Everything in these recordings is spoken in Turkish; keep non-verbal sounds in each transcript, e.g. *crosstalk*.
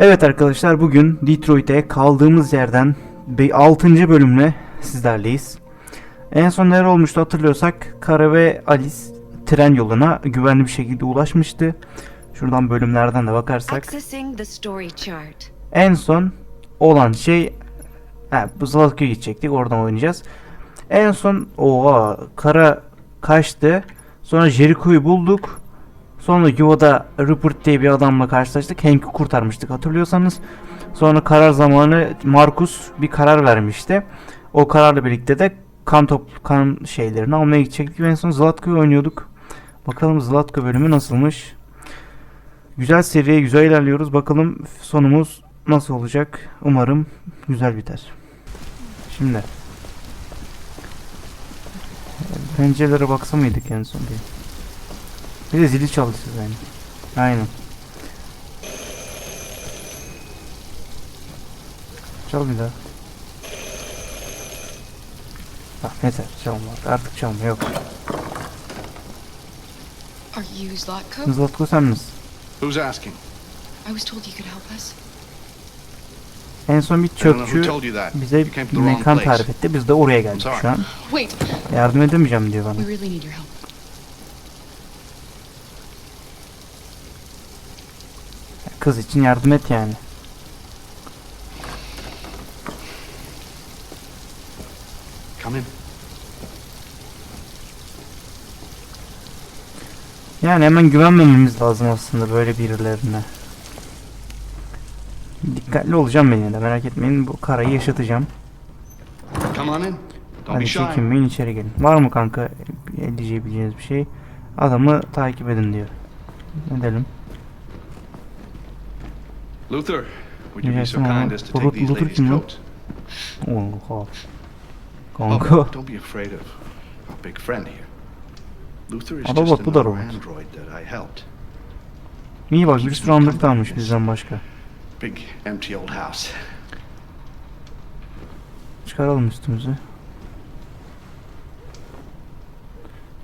Evet arkadaşlar bugün Detroit'e kaldığımız yerden 6. bölümle sizlerleyiz. En son neler olmuştu hatırlıyorsak Kara ve Alice tren yoluna güvenli bir şekilde ulaşmıştı. Şuradan bölümlerden de bakarsak en son olan şey ha, bu Zlatka'ya gidecektik oradan oynayacağız. En son oha Kara kaçtı. Sonra Jericho'yu bulduk. Sonra yuvada Rupert diye bir adamla karşılaştık. Hank'i kurtarmıştık hatırlıyorsanız. Sonra karar zamanı Markus bir karar vermişti. O kararla birlikte de kan top kan şeylerini almaya gidecektik. Ve en son Zlatka'yı oynuyorduk. Bakalım Zlatka bölümü nasılmış. Güzel seriye güzel ilerliyoruz. Bakalım sonumuz nasıl olacak. Umarım güzel biter. Şimdi. Pencerelere baksa mıydık en son diye. Bir de zili siz yani. Aynen. Çal bir daha. Bak yeter çalma artık çalma yok. Are you Zlatko? Zlatko sen misin? Who's asking? I was told you could help us. En son bir I don't know who çöpçü told you that. bize mekan place. tarif etti. Biz de oraya geldik sorry. şu an. Yardım edemeyeceğim diyor bana. we really need your help. Kız için yardım et yani. Come in. Yani hemen güvenmememiz lazım aslında böyle birilerine. Dikkatli olacağım ben yine de merak etmeyin. Bu karayı yaşatacağım. Come on in. Hadi çekinmeyin içeri gelin. Var mı kanka diyeceğiniz bir şey? Adamı takip edin diyor. Edelim. Luther, would you be so kind as to take these ladies' coats? Oha. Oh, Kanka. don't be afraid of our big friend here. Luther is just another android that I helped. İyi bak bir sürü android almış bizden başka. Big empty old house. Çıkaralım üstümüzü.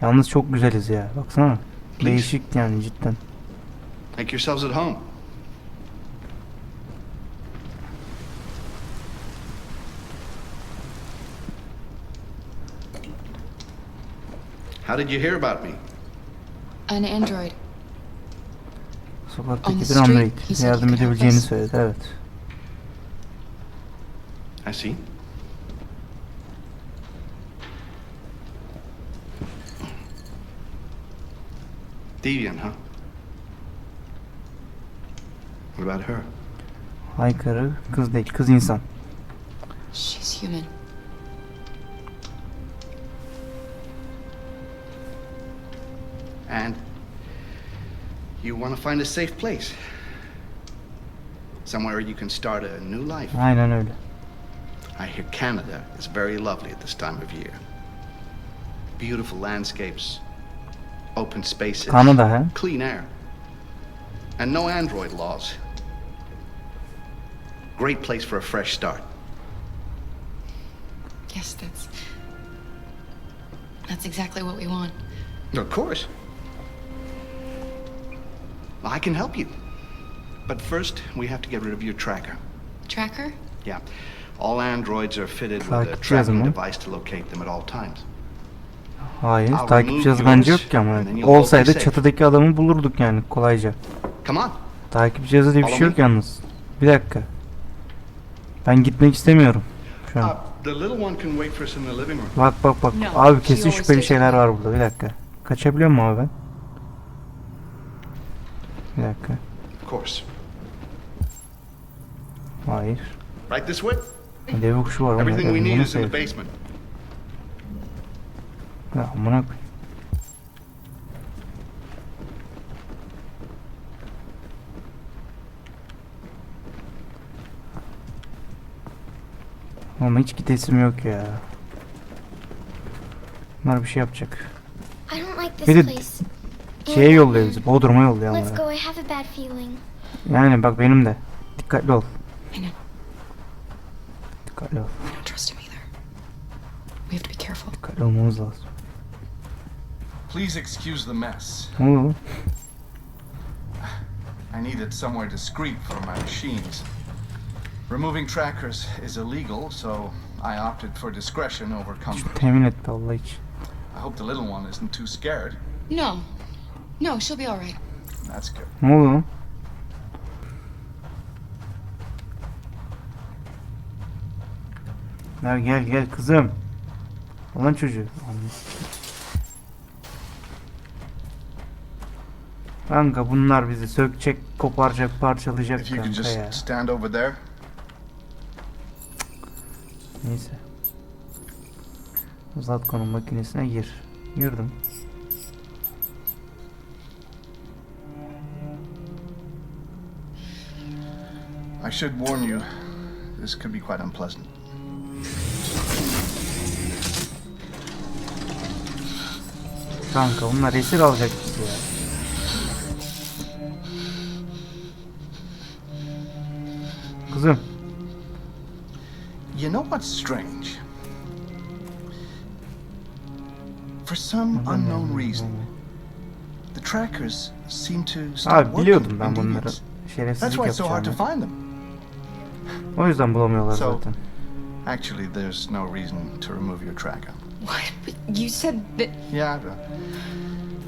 Yalnız çok güzeliz ya. Baksana. Değişik yani cidden. Make yourselves at home. How did you hear about me? An android. On Sokaktaki the bir android. Yardım edebileceğini söyledi evet. I see. Deviant, huh? What about her? Aykırı kız değil kız insan. She's human. You want to find a safe place. Somewhere you can start a new life. Aynen öyle. I hear Canada is very lovely at this time of year. Beautiful landscapes, open spaces, Kanada ha? clean air, and no android laws. Great place for a fresh start. Yes, that's. That's exactly what we want. Of course. I can help you. But first, we have to get rid of your tracker. Tracker? Yeah. All androids are fitted with a tracking device to locate them at all times. Hayır takip cihazı yok ki ama. Olsaydı çatıdaki adamı bulurduk yani kolayca. Come on. Takip cihazı diye bir şey yok yalnız. Bir dakika. Ben gitmek istemiyorum şu Uh, an. room. Bak bak bak. Abi kesin şüpheli şeyler var burada. Bir dakika. Kaçabiliyor mu abi ben? Bir dakika. Of course. Hayır. Right this way? Deve kuşu var. Everything we need is in the basement. Ya amına. Ama hiç gidesim yok ya. Bunlar bir şey yapacak. I don't like this place. Şeye yolluyor bizi. Bodrum'a yolluyor Let's ama. go. I have a bad feeling. Yani bak benim de. Dikkatli ol. I. Dikkatli ol. We don't trust him either. We have to be careful. Dikkatli olmamız lazım. Please excuse the mess. Ne oluyor lan? I needed somewhere discreet for my machines. Removing trackers is illegal, so I opted for discretion over comfort. Temin etti Allah için. I hope the little one isn't too scared. No. No, she'll be all right. That's good. Ne oldu lan? Gel gel gel kızım. Olan çocuğu. Kanka bunlar bizi sökecek, koparacak, parçalayacak If kanka ya. just stand over there. Neyse. Zatko'nun makinesine gir. Girdim. I should warn you, this could be quite unpleasant. Kanka bunlar esir alacak bizi ya. Kızım. You know what's strange? For some unknown reason, the trackers seem to stop Abi biliyordum ben bunları. Şerefsizlik why it's so hard to yapacağını. O yüzden bulamıyorlar So- zaten. Actually, there's no reason to remove your tracker. What? But you said that. Yeah,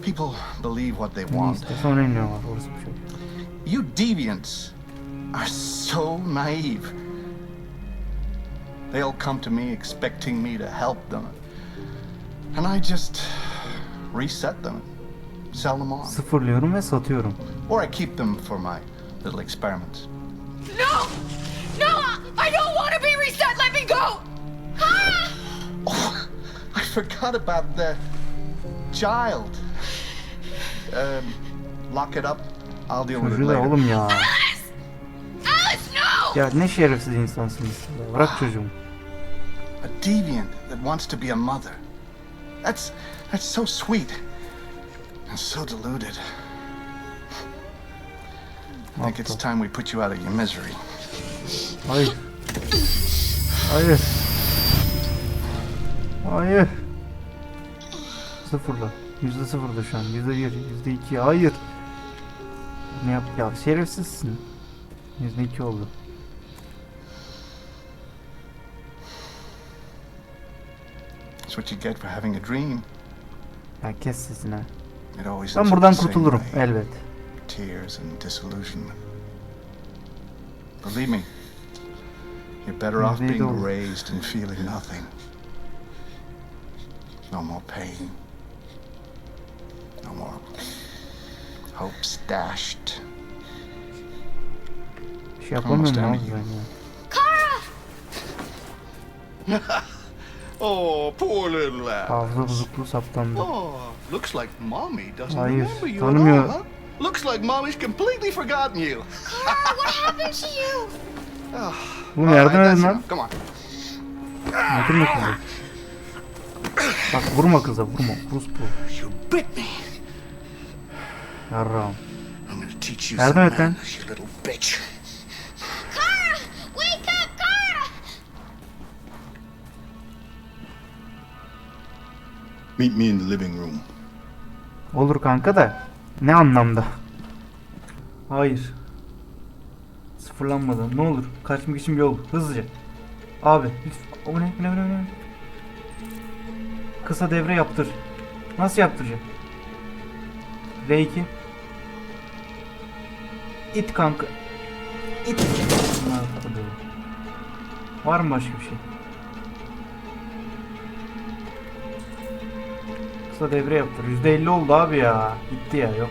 people believe what they want. sonra iniyorlar orası bir şey. You deviants are so naive. They'll come to me expecting me to help them. And I just reset them, sell them on. Sıfırlıyorum ve satıyorum. Or I keep them for my little experiments. No! I don't! Let me go! *gasps* Oh, I forgot about the child. Um, lock it up. I'll deal with it Çocuğu da later. oğlum ya. Alice, no! Ya ne şerefsiz insansınız ya. Bırak çocuğumu. A deviant that wants to be a mother. That's that's so sweet and so deluded. I think it's time we put you out of your misery. Hayır. Hayır. Hayır. Sıfırla. Yüzde sıfırda şu an. Yüzde bir, yüzde iki. Hayır. Ne yap ya şerefsizsin. Yüzde iki oldu. That's what you get for having a dream. Ya kes sesini. Ben buradan kurtulurum elbet. Tears and disillusionment. Believe me, you're better off being it'll- raised and feeling nothing. No more pain. No more hopes dashed. She şey yapamıyorum Almost abi any- ben ya. Oh, poor little lad. Hafıza. Oh, looks like mommy doesn't Hayır, remember you at all, huh? Looks like mommy's completely forgotten you. Kara, What *laughs* happened to you? Oğlum yardım edin lan. Bakın bakın. Bak vurma kıza vurma. Rus bu. Yarram. Yardım et lan. Meet me in the living room. Olur kanka da. Ne anlamda? Hayır. Sıfırlanmadan ne olur. Kaçmak için bir yol. Hızlıca. Abi. lütfen. O ne? Ne ne ne? Kısa devre yaptır. Nasıl yaptıracağım? R2. İt kanka. İt. Var mı başka bir şey? Kısa devre yaptır. %50 oldu abi ya. Gitti ya yok.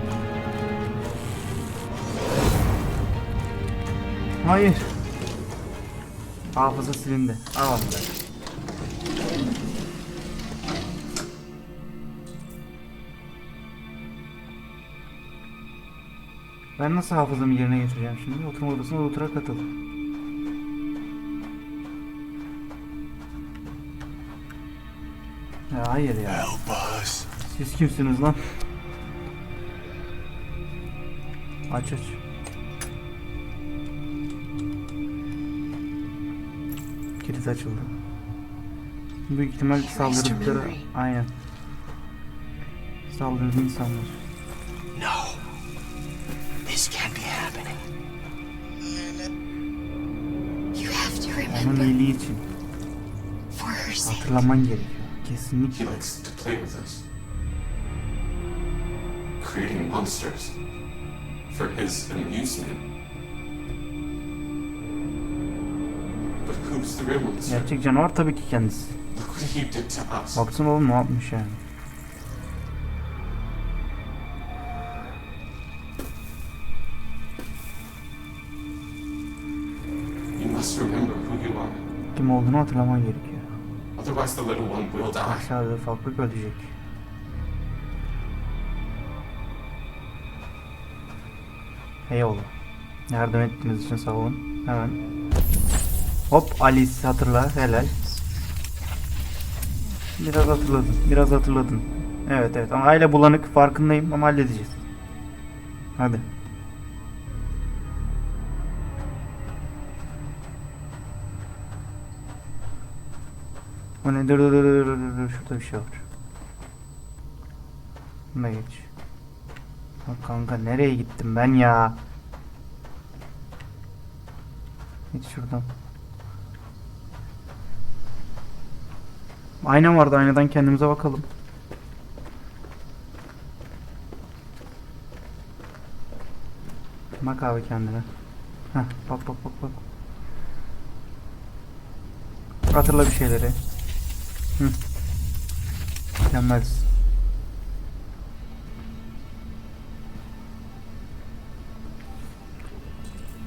Hayır. Hafıza silindi. Al be. Ben nasıl hafızamı yerine getireceğim şimdi? Oturma odasına oturarak katıl. Ya hayır ya. Siz kimsiniz lan? Aç aç. Kilit açıldı. Büyük ihtimal saldırdıkları aynen. Saldırdığı insanlar. No. This can't be happening. You have to Onun remember iyiliği için hatırlaman gerekiyor. Kesinlikle. He likes to play with us, creating monsters for his amusement. Gerçek canavar tabii ki kendisi. Baksana oğlum ne yapmış yani. Kim olduğunu hatırlaman gerekiyor. Aşağıda ufaklık ölecek. Eyvallah. Yardım ettiğiniz için sağ olun. Hemen. Hop Alice hatırla. Helal. Biraz hatırladın. Biraz hatırladın. Evet evet ama aile bulanık farkındayım ama halledeceğiz. Hadi. O ne? Dur dur dur dur dur dur. Şurada bir şey var. Buna geç. Bak kanka nereye gittim ben ya? Git şuradan. Ayna vardı aynadan kendimize bakalım. Bak abi kendine. Heh, bak bak bak bak. Hatırla bir şeyleri. Hı. Mükemmelsin.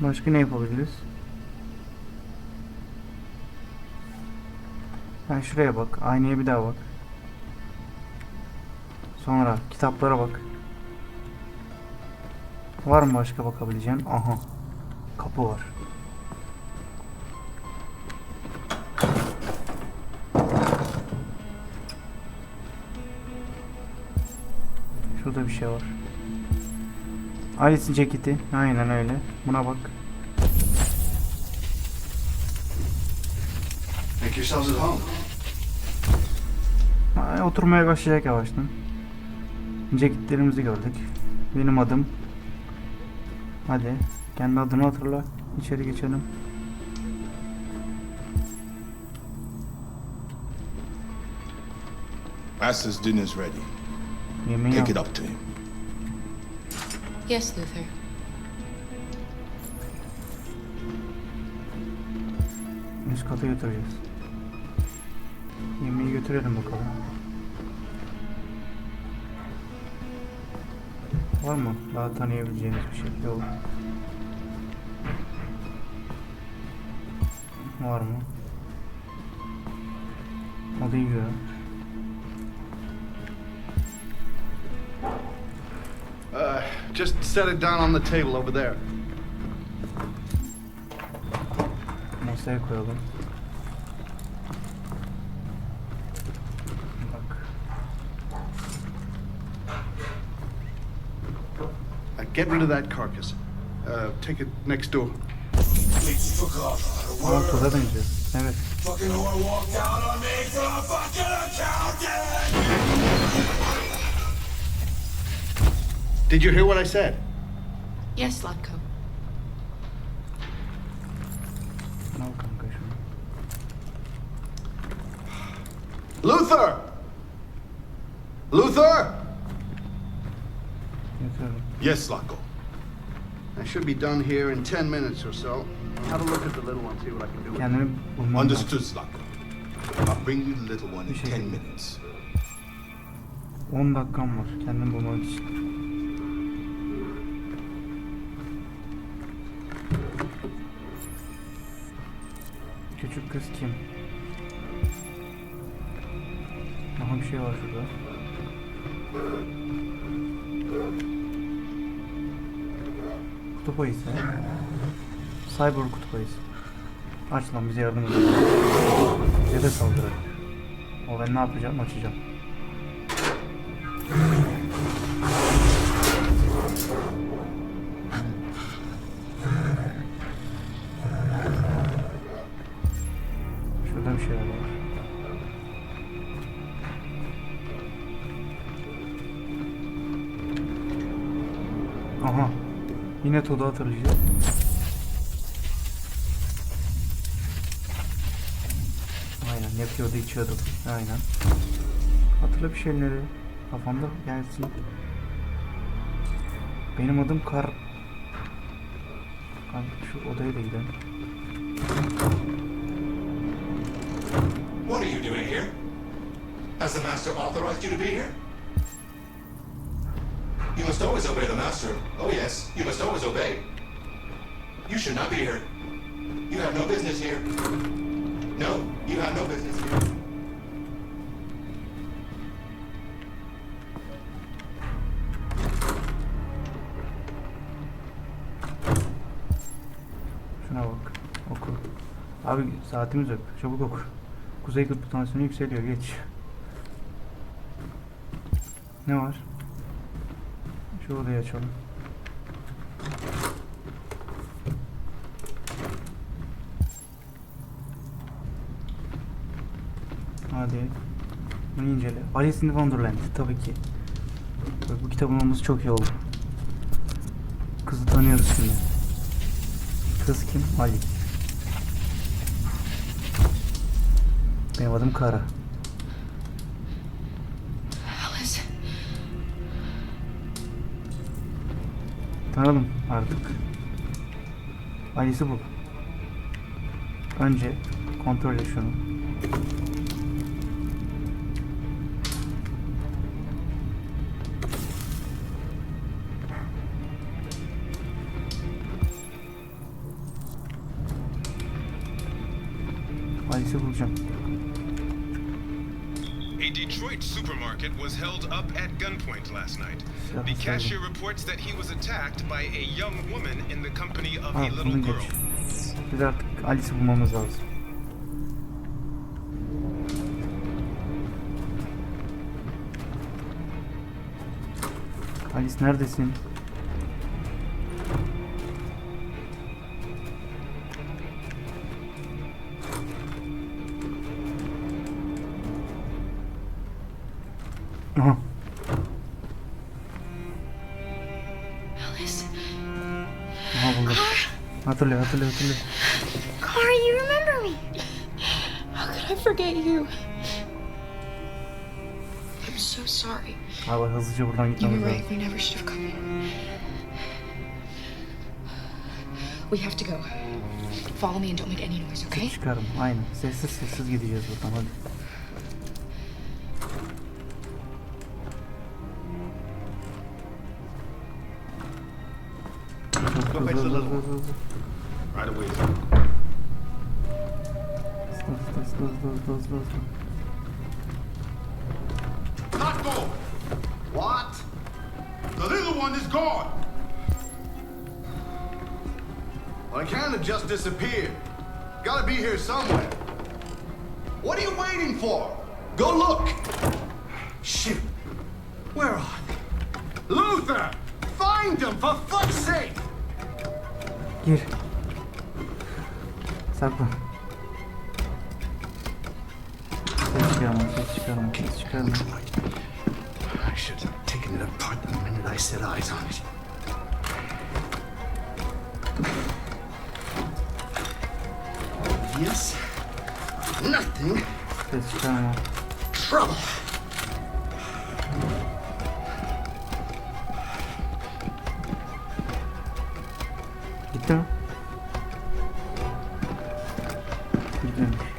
Başka ne yapabiliriz? Ben şuraya bak. Aynaya bir daha bak. Sonra kitaplara bak. Var mı başka bakabileceğin? Aha. Kapı var. Şurada bir şey var. Alice'in ceketi. Aynen öyle. Buna bak. Make yourselves at home. Ay, Oturmaya başlayacak yavaştan. Ceketlerimizi gördük. Benim adım. Hadi. Kendi adını hatırla. İçeri geçelim. Master's dinner's ready. Yemeği Take it up to him. Yes, Luther. Üst kata götüreceğiz. Götürelim bakalım. Var mı? Daha tanıyabileceğimiz bir şey yok. Var mı? Odayı gör. Uh, just set it down on the table over there. Masaya koyalım. Get rid of that carcass. Uh, take it next door. Please took off. Aa tuza döneceğiz. Evet. Fucking whore walked out on me from a fucking accountant. Did you hear what I said? Yes, Lutko. Al kanka şunu. Luther! Luther! Yes, Laco. I should be done here in 10 minutes or so. Have a look at the little one, see what I can do. with it. Kendimi bulmam lazım. Understood, Laco. I'll bring you the little one in Bir şey 10 değil. minutes. 10 dakikam var kendimi bulmak için. Küçük kız kim? Aha bir şey var şurada. Kutup ayısı. Cyber kutup ayısı. Aç lan bize yardım edin. Bize de saldırır. O ben ne yapacağım? Açacağım. Şurada bir şeyler var. Aha. Yine Todd'u hatırlayacağız. Aynen yapıyordu içiyordu. Aynen. Hatırla bir şeyleri. Kafamda gelsin. Benim adım Kar. Kanka şu odaya da gidelim. What are you doing here? Has the master authorized you to be here? Must always obey the master. Oh yes, you must always obey. You should not be here. You have no business here. No, you have no business here. Şuna bak. Oku. Abi saatimiz yok. Çabuk oku. Kuzey kutbu tansiyonu yükseliyor. Geç. Ne var? Şu odayı açalım. Hadi. Bunu incele. Alice in Wonderland tabii ki. Bu kitabın olması çok iyi oldu. Kızı tanıyoruz şimdi. Kız kim? Ali. Benim adım Kara. Tanıdım artık. Alice'i bul. Önce kontrol et şunu. Alice'i bulacağım. A Detroit supermarket was held up at gunpoint last night. The cashier reports that he was attacked by a young woman in the company of a little girl. Biz artık Alice'i bulmamız lazım. Alice neredesin? Aha. Hatırlıyor hatırlıyor hatırlıyor. Car, you remember me. How could I forget you? I'm so sorry. Abi hızlıca buradan You were lazım. right. We never should have come here. We have to go. Follow me and don't make any noise, okay? Çıkarım aynen. Sessiz sessiz gideceğiz buradan hadi. What? The little one is gone! Well, can't have just disappeared. Gotta be here somewhere. What are you waiting for? Go look! Shit. Where are they? Luther! Find them, for fuck's sake! Gir. Saklan. Ses çıkarma, ses çıkarma, ses çıkarma. I should have it apart the minute I set eyes on it. Yes. Nothing. Ses çıkarma. Trouble. Gitti mi? Gitmemiş.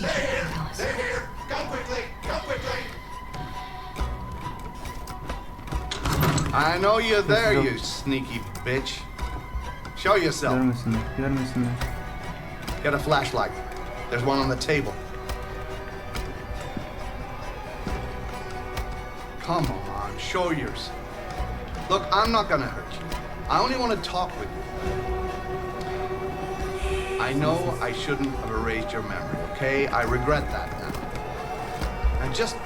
Quickly. We just need They're here. find Alice. They're here. Come quickly. Come quickly. I know you're there, you sneaky bitch. Show yourself. Görmesinler. Görmesinler. Get a flashlight. There's one on the table. Come on, show yourself. Look, I'm not gonna hurt you. I only want to talk with you. I know I shouldn't have erased your memory, okay? I regret that now. Now just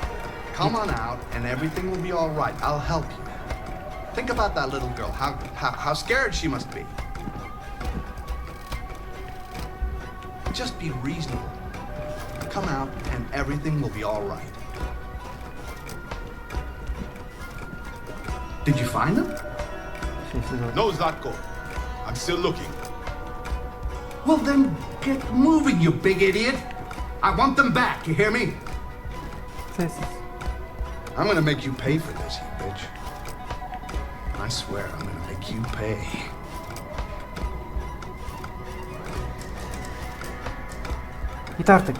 come on out and everything will be all right. I'll help you. Think about that little girl. How, how, how scared she must be. Just be reasonable. Come out and everything will be all right. Did you find them? *laughs* No, Zlatko. I'm still looking. Well, then get moving, you big idiot. I want them back, you hear me? Sessiz. I'm gonna make you pay for this, you bitch. I swear I'm gonna make you pay. Git artık.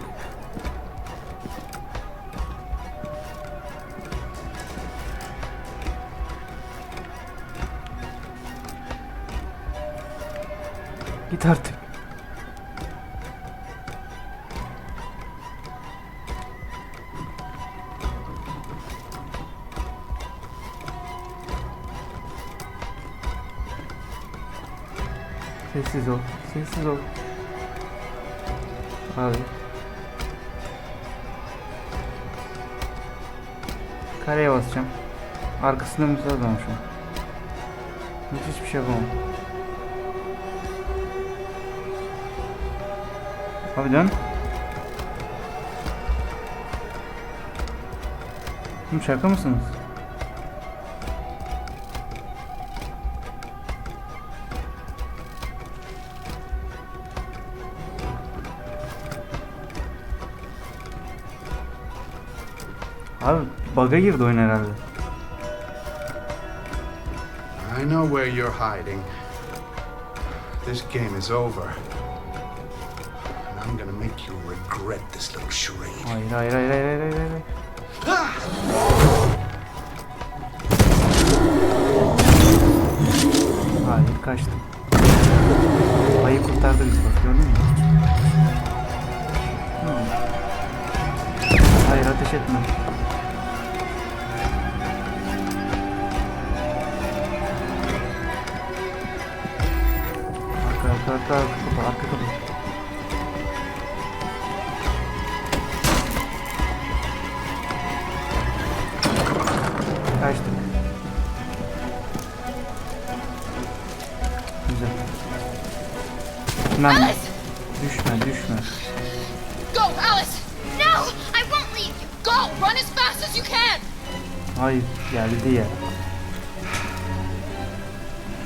Git artık. Sessiz ol. Sessiz ol. Abi. Kareye basacağım. Arkasında mısır adam şu an. Hiç hiçbir şey yapamam. Abi dön. Oğlum şaka mısınız? Bug'a girdi oyun herhalde. I know where you're hiding. This game is over. And I'm gonna make you regret this little charade. Hayır hayır hayır hayır hayır hayır. hayır. Hayır kaçtım. Ayı kurtardı bizi bak gördün mü? Hayır ateş etme. Arka kapı arka kapı. Kaçtık. Güzel. Lan Alice! düşme düşme. Go, Alice! No, I won't leave you. Go! Run as fast as you can! Hayır geldi ya.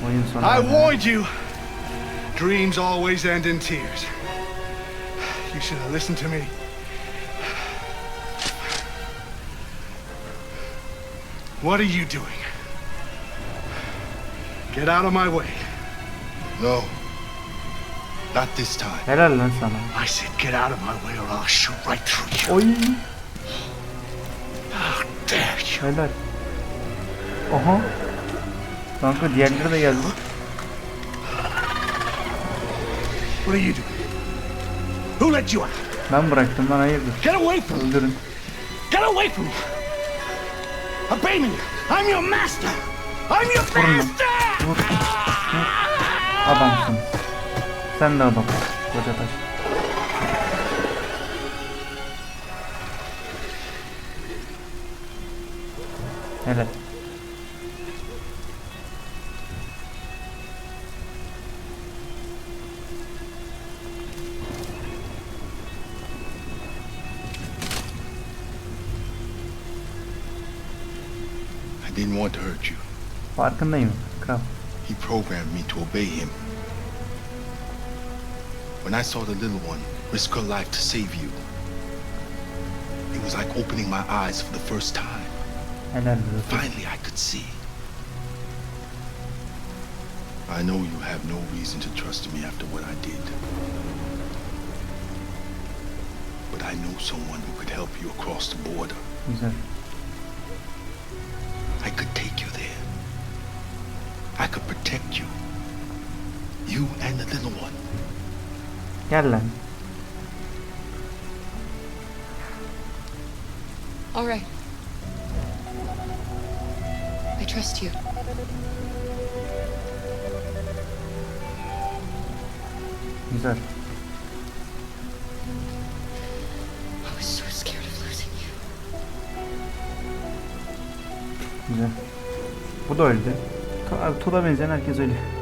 Oyun sonu. I warned you. Dreams always end in tears. You should have listened to me. What are you doing? Get out of my way. No. Not this time. Helal lan sana. I said get out of my way or I'll shoot right through you. Oy How dare you? helal. Oha. Kanka diğerleri de geldi. What are you doing? Who let you out? Ben bıraktım lan hayırdır. Get away from me! Öldürün. Get away from me! Obey me! I'm your master! I'm your Vurun master! Vur. Vur. Adamsın. Sen de adam. Koca taş. Helal. Farkındayım. Kral. He programmed me to obey him. When I saw the little one risk her life to save you, it was like opening my eyes for the first time. Helal olsun. Finally, I could see. I know you have no reason to trust me after what I did. But I know someone who could help you across the border. Güzel. I could take you. I could protect you. You and the little one. Gel lan. All right. I trust you. Güzel. I was so scared of losing you. Güzel. Bu da öldü. Abi Toda benzeyen herkes ölüyor.